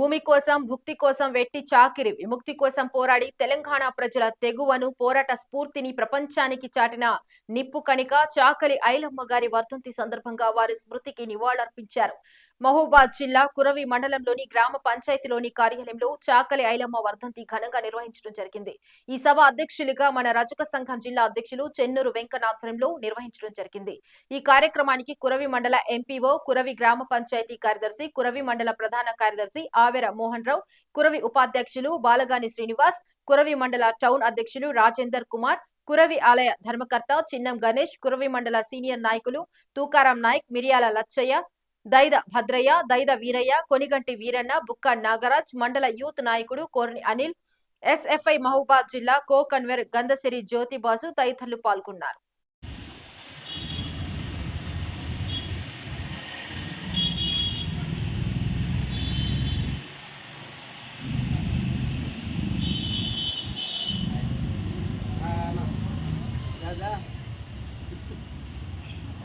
భూమి కోసం భుక్తి కోసం వెట్టి చాకిరి విముక్తి కోసం పోరాడి తెలంగాణ ప్రజల తెగువను పోరాట స్ఫూర్తిని ప్రపంచానికి చాటిన నిప్పు కణిక చాకలి ఐలమ్మ గారి వర్ధంతి సందర్భంగా వారి స్మృతికి నివాళులర్పించారు. మహబూబాద్ జిల్లా కురవి మండలంలోని గ్రామ పంచాయతీలోని కార్యాలయంలో చాకలి ఐలమ్మ వర్ధంతి ఘనంగా నిర్వహించడం జరిగింది. ఈ సభ అధ్యక్షులుగా మన రజక సంఘం జిల్లా అధ్యక్షులు చెన్నూరు వెంకనాథంలో నిర్వహించడం జరిగింది. ఈ కార్యక్రమానికి కురవి మండల ఎంపీఓ కురవి గ్రామ పంచాయతీ కార్యదర్శి కురవి మండల ప్రధాన కార్యదర్శి ఆవెర మోహన్ రావు కురవి ఉపాధ్యక్షులు బాలగాని శ్రీనివాస్ కురవి మండల టౌన్ అధ్యక్షులు రాజేందర్ కుమార్ కురవి ఆలయ ధర్మకర్త చిన్నం గణేష్ కురవి మండల సీనియర్ నాయకులు తూకారాం నాయక్ మిరియాల లచ్చయ్య దైద భద్రయ్య దైద వీరయ్య కొనిగంటి వీరన్న బుక్క నాగరాజ్ మండల యూత్ నాయకుడు కోరని అనిల్ ఎస్ఎఫ్ఐ మహబూబాద్ జిల్లా కో కన్వీనర్ గంధసిరి జ్యోతిబాసు తదితరులు పాల్గొన్నారు.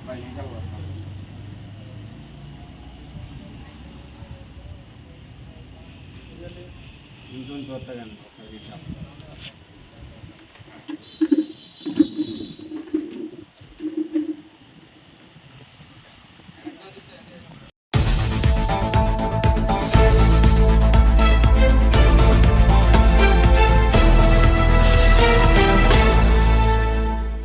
పది నిమిషాలు ఇంచుంచు వస్తుంది కానీ ఒక